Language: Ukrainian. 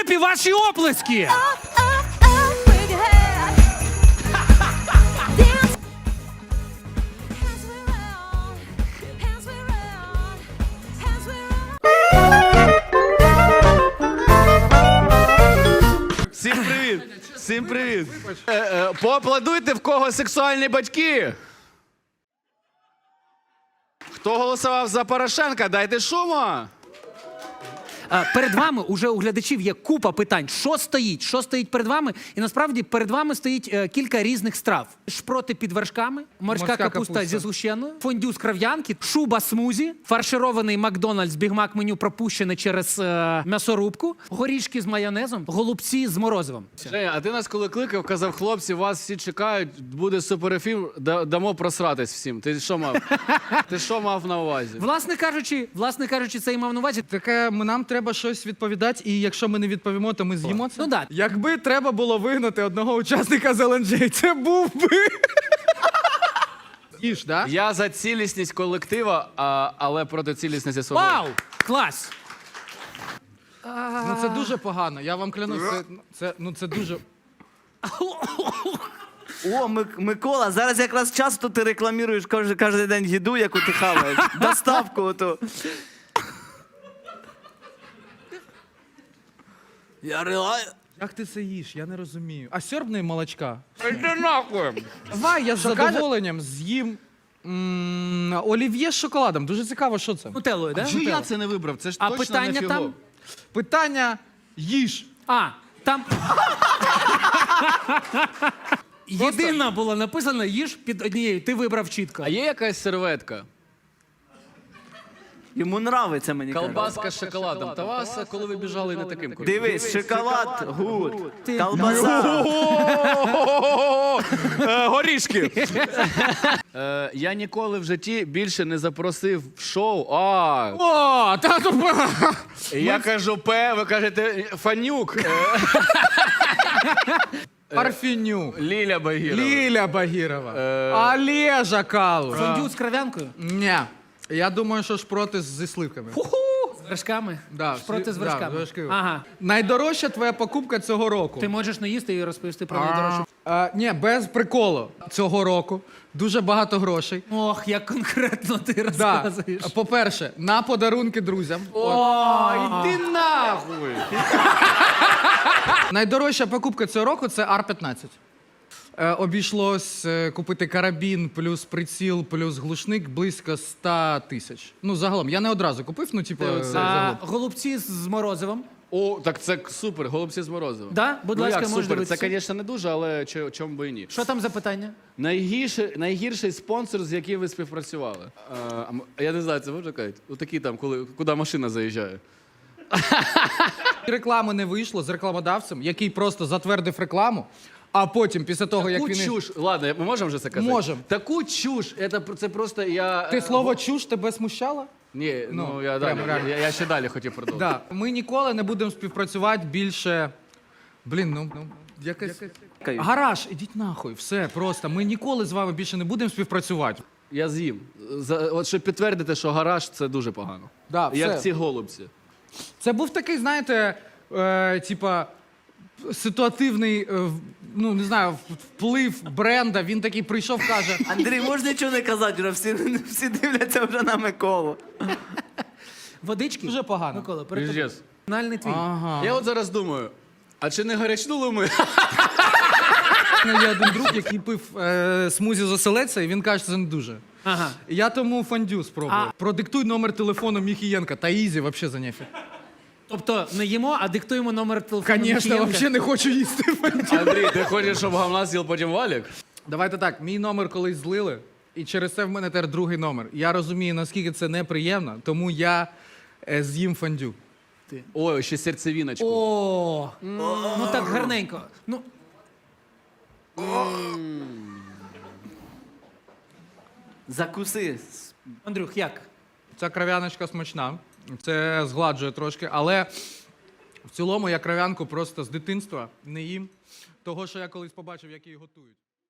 нардепі ваші оплески! Всім привіт! Всім привіт! Е, е, Поаплодуйте, в кого сексуальні батьки. Хто голосував за Порошенка? Дайте шуму! Перед вами уже у глядачів є купа питань. Що стоїть? Що стоїть перед вами? І насправді перед вами стоїть е, кілька різних страв: шпроти під вершками, морська, Морська капуста, капуста. зі згущеною, фондю з крав'янки, шуба смузі, фарширований Макдональдс, бігмак меню пропущене через е, м'ясорубку, горішки з майонезом, голубці з морозивом. Женя, а ти нас коли кликав, казав, хлопці, вас всі чекають, буде суперефім, да- дамо просратись всім. Ти що мав? Ти що мав на увазі? Власне кажучи, власне кажучи, це і мав на увазі. Таке ми- нам треба щось відповідати, і якщо ми не відповімо, то ми з'їмо це. Ну да. Якби треба було вигнати одного учасника з ЛНЖ, це був би. Їж, да? Я за цілісність колектива, а, але проти цілісності свого. Вау! Клас! Ну це дуже погано. Я вам клянусь, це, це, ну, це дуже. О, Мик- Микола, зараз якраз часто ти рекламуєш кожен, кожен день їду, яку ти хаваєш. Доставку оту. Я реально... Як ти це їш? Я не розумію. А сьорбний молочка? Іди нахуй! Давай, я з задоволенням з'їм м, олів'є з шоколадом. Дуже цікаво, що це. Нутеллою, да? Чи я це не вибрав? Це ж А точно питання не фіго. там? Питання їж. А, там. Єдина була написана їж під однією. Ти вибрав чітко. А є якась серветка? Йому нравиться мені. кажуть. Колбаска з шоколадом. Та вас, коли ви біжали, не таким користувалися. Дивись, шоколад, гуд, колбаса. Горішки. Е, Я ніколи в житті більше не запросив в шоу. А, О, та то я кажу П, ви кажете Фанюк. Е, Парфіню. Ліля Багірова. Ліля Багірова. Олежа Калу. Фондю з кров'янкою? Ні. Я думаю, що шпроти зі сливками. З вершками? Да, Проти з вершками. да, вершки. Ага. Найдорожча твоя покупка цього року. Ти можеш не їсти і розповісти про найдорожчу. А, ні, без приколу. Цього року дуже багато грошей. Ох, як конкретно ти Да. розказуєш. По-перше, на подарунки друзям. О, йди нахуй. Найдорожча покупка цього року це Ар-15. Е, обійшлось е, купити карабін, плюс приціл, плюс глушник близько 100 тисяч. Ну, загалом. Я не одразу купив, ну, типу, Це е. А, загалом. голубці з морозивом. О, так це супер, голубці з морозивом. Да? Будь ну, ласка, як можеш супер. дивитися. Це, звісно, не дуже, але чо- чому би і ні. Що там за питання? Найгірший, найгірший спонсор, з яким ви співпрацювали. Е, а м- я не знаю, це можна казати? Отакі там, коли куди машина заїжджає. Реклами не вийшло з рекламодавцем, який просто затвердив рекламу, а потім, після того, як Таку він. чуш. Ладно, ми можемо вже це казати? Можем. Таку чуш. Це, це просто я. Ти слово чуш тебе смущало? Ні, ну, Ну, я далі. реально. Я, я ще далі хотів продовжити. Да. Ми ніколи не будемо співпрацювати більше. Блін, ну. ну якось... Гараж, ідіть нахуй, все просто. Ми ніколи з вами більше не будемо співпрацювати. Я з'їм. За, от щоб підтвердити, що гараж це дуже погано. Да, все. Як ці голубці. Це був такий, знаєте, е, типа ситуативний, е, в- ну не знаю, вплив бренда. Він такий прийшов, каже: Андрій, можеш нічого не казати, вже всі, всі дивляться вже на Миколу. Водички? Дуже погано. Микола. Піздець. Фінальний твій. ага. Я от зараз думаю, а чи не гарячнули ми? У мене є один друг, який пив е, смузі з оселедця, і він каже, що це не дуже. Ага. Я тому фондю спробую. А- Продиктуй номер телефону Міхієнка. Та ізі, взагалі за нефіг. Тобто не їмо, а диктуємо номер телефону. Звісно, Міхієнка. взагалі не хочу їсти. Андрій, ти хочеш, щоб гамна з'їв потім валік? Давайте так, мій номер колись злили, і через це в мене тепер другий номер. Я розумію, наскільки це неприємно, тому я е, з'їм фондю. Ой, ще серцевіночку. О, ну так гарненько. Ну, Закуси. Андрюх, як? Ця кров'яночка смачна, це згладжує трошки, але в цілому я кров'янку просто з дитинства не їм. Того, що я колись побачив, як її готують.